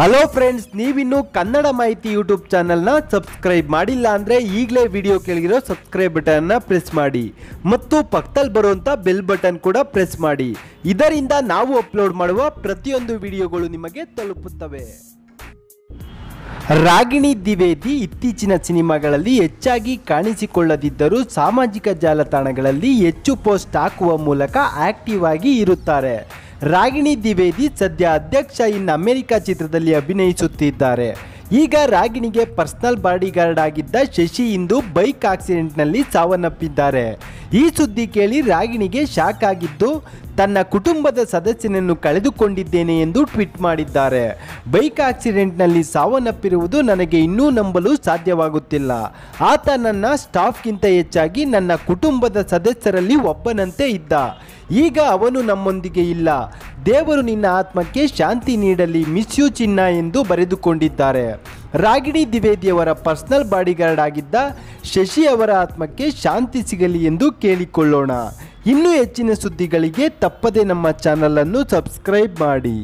Hello friends ನೀವಿನ್ನು ಕನ್ನಡ ಮಾಹಿತಿ YouTube ಚಾನಲ್ನ ಸಬ್ಸ್ಕ್ರೈಬ್ ಮಾಡಿಲ್ಲ ಅಂದರೆ ಈಗಲೇ ವಿಡಿಯೋ ಕೆಳಗಿರೋ ಸಬ್ಸ್ಕ್ರೈಬ್ ಬಟನ್ನ ಪ್ರೆಸ್ ಮಾಡಿ. ಮತ್ತು ಪಕ್ಕದಲ್ಲಿ ಬರುವಂಥ ಬೆಲ್ ಬಟನ್ ಕೂಡ ಪ್ರೆಸ್ ಮಾಡಿ. ಇದರಿಂದ ನಾವು ಅಪ್ಲೋಡ್ ಮಾಡುವ ಪ್ರತಿಯೊಂದು ವಿಡಿಯೋಗಳು ನಿಮಗೆ ತಲುಪುತ್ತವೆ. ರಾಗಿಣಿ ದ್ವಿವೇದಿ ಇತ್ತೀಚಿನ ಸಿನಿಮಾಗಳಲ್ಲಿ ಹೆಚ್ಚಾಗಿ ಕಾಣಿಸಿಕೊಳ್ಳದಿದ್ದರೂ ಸಾಮಾಜಿಕ ಜಾಲತಾಣಗಳಲ್ಲಿ ಹೆಚ್ಚು ಪೋಸ್ಟ್ ಹಾಕುವ ಮೂಲಕ ಆಕ್ಟಿವ್ ಆಗಿ ಇರುತ್ತಾರೆ. ರಾಗಿಣಿ ದ್ವಿವೇದಿ ಸದ್ಯ ಅಧ್ಯಕ್ಷ ಇನ್ ಅಮೆರಿಕ ಚಿತ್ರದಲ್ಲಿ ಅಭಿನಯಿಸುತ್ತಿದ್ದಾರೆ. ಈಗ ರಾಗಿಣಿಗೆ ಪರ್ಸನಲ್ ಬಾಡಿಗಾರ್ಡ್ ಆಗಿದ್ದ ಶಶಿ ಇಂದು ಬೈಕ್ ಆಕ್ಸಿಡೆಂಟ್ನಲ್ಲಿ ಸಾವನ್ನಪ್ಪಿದ್ದಾರೆ. ಈ ಸುದ್ದಿ ಕೇಳಿ ರಾಗಿಣಿಗೆ ಶಾಕ್ ಆಗಿದ್ದು ತನ್ನ ಕುಟುಂಬದ ಸದಸ್ಯನನ್ನು ಕಳೆದುಕೊಂಡಿದ್ದೇನೆ ಎಂದು ಟ್ವೀಟ್ ಮಾಡಿದ್ದಾರೆ. ಬೈಕ್ ಆಕ್ಸಿಡೆಂಟ್ನಲ್ಲಿ ಸಾವನ್ನಪ್ಪಿರುವುದು ನನಗೆ ಇನ್ನೂ ನಂಬಲು ಸಾಧ್ಯವಾಗುತ್ತಿಲ್ಲ. ಆತ ನನ್ನ ಸ್ಟಾಫ್ಗಿಂತ ಹೆಚ್ಚಾಗಿ ನನ್ನ ಕುಟುಂಬದ ಸದಸ್ಯರಲ್ಲಿ ಒಬ್ಬನಂತೆ ಇದ್ದ. ಈಗ ಅವನು ನಮ್ಮೊಂದಿಗೆ ಇಲ್ಲ. ದೇವರು ನಿನ್ನ ಆತ್ಮಕ್ಕೆ ಶಾಂತಿ ನೀಡಲಿ, ಮಿಸ್ ಯು ಚಿನ್ನ ಎಂದು ಬರೆದುಕೊಂಡಿದ್ದಾರೆ. ರಾಗಿಣಿ ದ್ವಿವೇದಿಯವರ ಪರ್ಸನಲ್ ಬಾಡಿಗಾರ್ಡ್ ಆಗಿದ್ದ ಶಶಿ ಅವರ ಆತ್ಮಕ್ಕೆ ಶಾಂತಿ ಸಿಗಲಿ ಎಂದು ಕೇಳಿಕೊಳ್ಳೋಣ. ಇನ್ನೂ ಹೆಚ್ಚಿನ ಸುದ್ದಿಗಳಿಗೆ ತಪ್ಪದೆ ನಮ್ಮ ಚಾನಲನ್ನು ಸಬ್ಸ್ಕ್ರೈಬ್ ಮಾಡಿ.